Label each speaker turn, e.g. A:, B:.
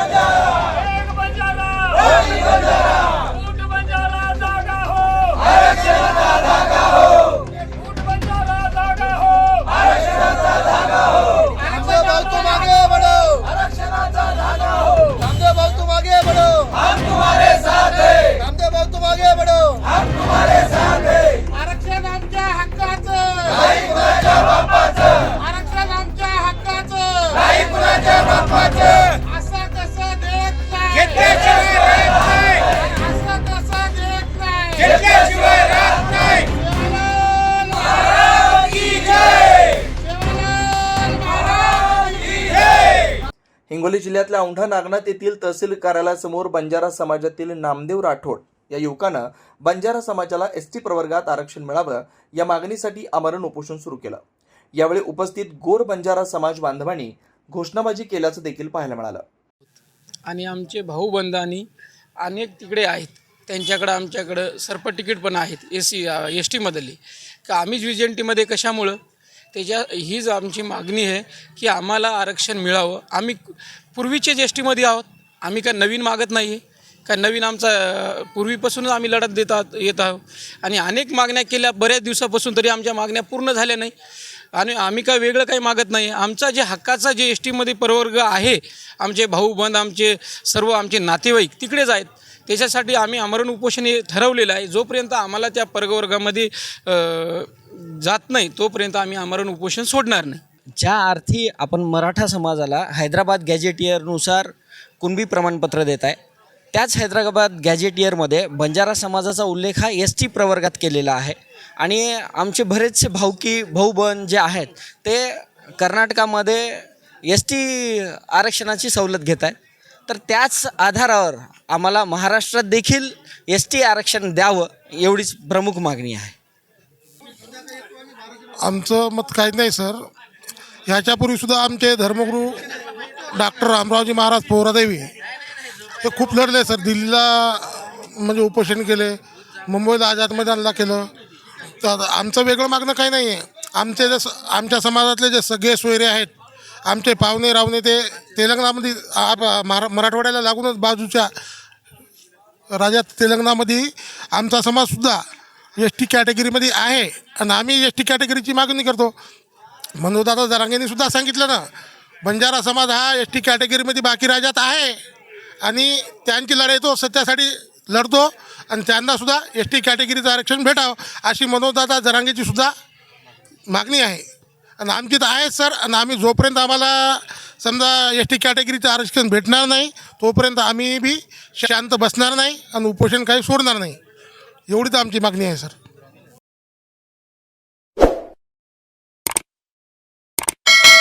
A: Raja!
B: Hingoli जिल्ह्यातल्या औंढा नागनाथ येथील तहसील कार्यालयासमोर बंजारा समाजातील नामदेव राठोड या युवकानं बंजारा समाजाला एस टी प्रवर्गात आरक्षण मिळावं या मागणीसाठी आमरण उपोषण सुरू केलं. यावेळी उपस्थित गोर बंजारा समाज बांधवांनी घोषणाबाजी केल्याचं देखील पाहायला मिळालं.
C: आणि आमचे भाऊबंधांनी अनेक तिकडे आहेत. त्यांच्याकडं आमच्याकडं सर्प तिकीट पण आहेत ए सी एस टीमधली का आम्हीच व्ही टीमध्ये कशामुळं त्याच्या हीच आमची मागणी आहे की आम्हाला आरक्षण मिळावं. आम्ही पूर्वीचेच एस टीमध्ये आहोत. आम्ही काय नवीन मागत नाही. आहे काय नवीन आमचा पूर्वीपासूनच आम्ही लढत देतात येत आहोत. आणि अनेक मागण्या केल्या बऱ्याच दिवसापासून तरी आमच्या मागण्या पूर्ण झाल्या नाही. आणि आम्ही काय वेगळं काही मागत नाही. आमचा जे हक्काचा जे एस टीमध्ये प्रवर्ग आहे आमचे भाऊबंद आमचे सर्व आमचे नातेवाईक तिकडेच आहेत. त्याच्यासाठी आम्ही आमरण उपोषण हे ठरवलेलं आहे. जोपर्यंत आम्हाला त्या प्रवर्गामध्ये जात नाही तोपर्यंत आम्ही आमरण उपोषण सोडणार नाही.
D: ज्या अर्थी आपण मराठा समाजाला हैदराबाद गॅजेटियरनुसार कुणबी प्रमाणपत्र देत आहे त्याच हैदराबाद गॅजेटियरमध्ये बंजारा समाजाचा उल्लेख हा एस टी प्रवर्गात केलेला आहे. आणि आमचे बरेचसे भाऊकी भाऊबंद जे आहेत ते कर्नाटकामध्ये एस टी आरक्षणाची सवलत घेत आहेत तर त्याच आधारावर आम्हाला महाराष्ट्रात देखील एस टी आरक्षण द्यावं एवढीच प्रमुख मागणी आहे.
E: आमचं मत काहीच नाही सर. ह्याच्यापूर्वीसुद्धा आमचे धर्मगुरू डॉक्टर रामरावजी महाराज पोहरादेवी हे खूप लढले सर. दिल्लीला म्हणजे उपोषण केले मुंबईला आझाद मैदानला केलं. तर आमचं वेगळं मागणं काही नाही आहे आमचे जे स- आमच्या समाजातले जे सगळे सोयरे आहेत आमचे पाहुणे रावणे ते तेलंगणामध्ये आप- मराठवाड्याला लागूनच बाजूच्या राज्यात तेलंगणामध्ये आमचा समाजसुद्धा एस टी कॅटेगरीमध्ये आहे आणि आम्ही एस टी कॅटेगरीची मागणी करतो. मनोदादा जरांगेंनी सुद्धा सांगितलं ना बंजारा समाज हा एस टी कॅटेगरीमध्ये बाकी राज्यात आहे आणि त्यांची लढाई तो सत्यासाठी लढतो आणि त्यांनासुद्धा एस टी कॅटेगरीचं आरक्षण भेटावं अशी मनोदादा जरांगेची सुद्धा मागणी आहे. आणि आमची तर आहेच सर. आणि आम्ही जोपर्यंत आम्हाला समजा एस टी कॅटेगरीचं आरक्षण भेटणार नाही तोपर्यंत आम्ही बी शांत बसणार नाही आणि उपोषण काही सोडणार नाही. एवढीच आमची मागणी आहे सर.